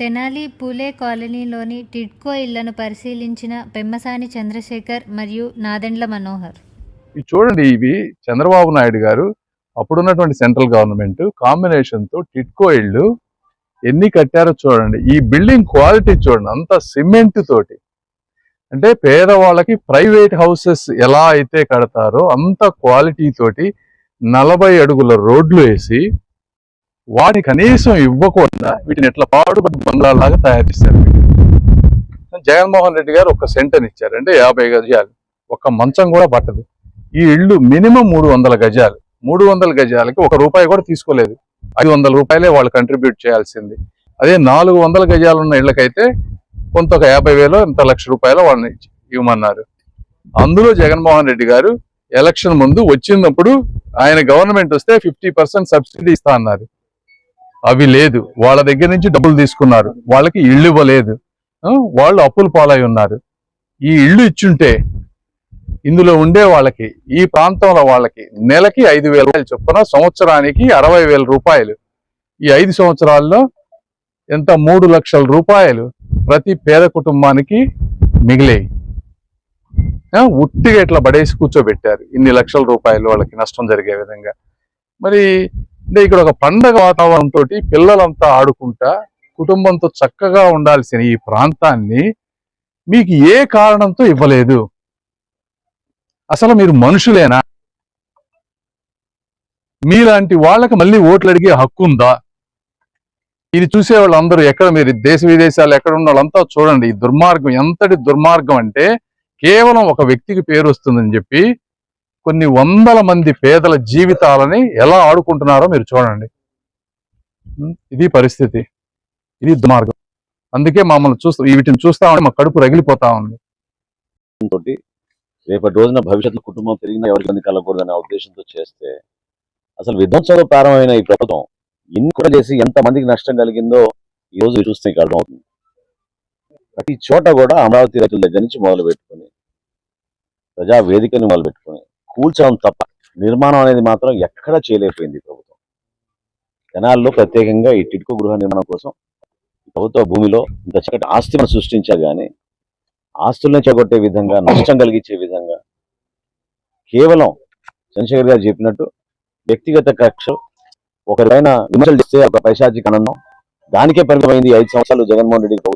తెనాలి పూలే కాలనీలోని టిడ్కో ఇళ్ళను పరిశీలించిన పెమ్మసాని చంద్రశేఖర్ మరియు నాదెండ్ల మనోహర్. చూడండి ఇవి చంద్రబాబు నాయుడు గారు అప్పుడున్నటువంటి సెంట్రల్ గవర్నమెంట్ కాంబినేషన్తో టిట్కో ఇళ్ళు ఎన్ని కట్టారో చూడండి. ఈ బిల్డింగ్ క్వాలిటీ చూడండి అంత సిమెంట్ తోటి. అంటే పేదవాళ్ళకి ప్రైవేట్ హౌసెస్ ఎలా అయితే కడతారో అంత క్వాలిటీ తోటి నలభై అడుగుల రోడ్లు వేసి వాటి కనీసం ఇవ్వకుండా వీటిని ఎట్లా పాడుబడి బంగ్లాలాగా తయారు చేశారు జగన్మోహన్ రెడ్డి గారు ఒక సెంటర్ ఇచ్చారు. అంటే యాభై గజాలు. ఒక్క మంచం కూడా పట్టదు. ఈ ఇళ్ళు మినిమం మూడు వందల గజాలు. మూడు వందల గజాలకి ఒక రూపాయి కూడా తీసుకోలేదు. ఐదు వందల రూపాయలే వాళ్ళు కంట్రిబ్యూట్ చేయాల్సింది. అదే నాలుగు వందల గజాలు ఉన్న ఇళ్ళకైతే కొంత ఒక యాభై వేలు ఇంత లక్ష రూపాయలు వాళ్ళని ఇవ్వమన్నారు. అందులో జగన్మోహన్ రెడ్డి గారు ఎలక్షన్ ముందు వచ్చినప్పుడు ఆయన గవర్నమెంట్ వస్తే ఫిఫ్టీ పర్సెంట్ సబ్సిడీ ఇస్తా అన్నారు. అవి లేదు. వాళ్ళ దగ్గర నుంచి డబ్బులు తీసుకున్నారు. వాళ్ళకి ఇళ్ళు ఇవ్వలేదు. వాళ్ళు అప్పులు పాలై ఉన్నారు. ఈ ఇళ్ళు ఇచ్చుంటే ఇందులో ఉండే వాళ్ళకి ఈ ప్రాంతంలో వాళ్ళకి నెలకి ఐదు వేల రూపాయలు చొప్పున సంవత్సరానికి అరవై వేల రూపాయలు. ఈ ఐదు సంవత్సరాల్లో ఎంత? మూడు లక్షల రూపాయలు ప్రతి పేద కుటుంబానికి మిగిలేయి. ఉట్టిగా ఇట్లా పడేసి కూర్చోబెట్టారు. ఇన్ని లక్షల రూపాయలు వాళ్ళకి నష్టం జరిగే విధంగా. మరి అంటే ఇక్కడ ఒక పండగ వాతావరణం తోటి పిల్లలంతా ఆడుకుంటా కుటుంబంతో చక్కగా ఉండాల్సిన ఈ ప్రాంతాన్ని మీకు ఏ కారణంతో ఇవ్వలేదు? అసలు మీరు మనుషులేనా? మీలాంటి వాళ్ళకి మళ్ళీ ఓట్లు అడిగే హక్కు ఉందా? ఇది చూసే వాళ్ళందరూ ఎక్కడ మీరు దేశ విదేశాలు ఎక్కడ ఉన్న వాళ్ళంతా చూడండి ఈ దుర్మార్గం ఎంతటి దుర్మార్గం అంటే కేవలం ఒక వ్యక్తికి పేరు వస్తుందని చెప్పి కొన్ని వందల మంది పేదల జీవితాలని ఎలా ఆడుకుంటున్నారో మీరు చూడండి. ఇది పరిస్థితి. ఇది దుర్మార్గం. అందుకే మమ్మల్ని చూస్తా వీటిని చూస్తా ఉంటే మా కడుపు రగిలిపోతా ఉంది. రేపటి రోజున భవిష్యత్తు కుటుంబం పెరిగినా ఎవరికి ఇబ్బంది కలగకూడదనే ఉద్దేశంతో చేస్తే అసలు విధ్వంసంలో ప్రారంభమైన ఈ ప్రభుత్వం ఇన్ని కూడా చేసి ఎంతమందికి నష్టం కలిగిందో ఈ రోజు చూస్తే అర్థమవుతుంది. ప్రతి చోట కూడా అమరావతి రైతుల దగ్గర నుంచి మొదలు పెట్టుకొని ప్రజా వేదికని మొదలు పెట్టుకొని కూల్చడం తప్ప నిర్మాణం అనేది మాత్రం ఎక్కడా చేయలేకపోయింది ప్రభుత్వం. జనాల్లో ప్రత్యేకంగా ఈ టిడ్కో గృహ నిర్మాణం కోసం ప్రభుత్వ భూమిలో ఇంత చక్కటి ఆస్తి మనం సృష్టించారు కానీ ఆస్తుల్ని చెగొట్టే విధంగా నష్టం కలిగించే విధంగా కేవలం చంద్రశేఖర్ గారు చెప్పినట్టు వ్యక్తిగత కక్ష ఒకరిపైన విమర్శలు చేస్తే ఒక పైశాచిక ఆనందం దానికే పరిమితమైంది ఐదు సంవత్సరాలు జగన్మోహన్ రెడ్డి ప్రభుత్వం.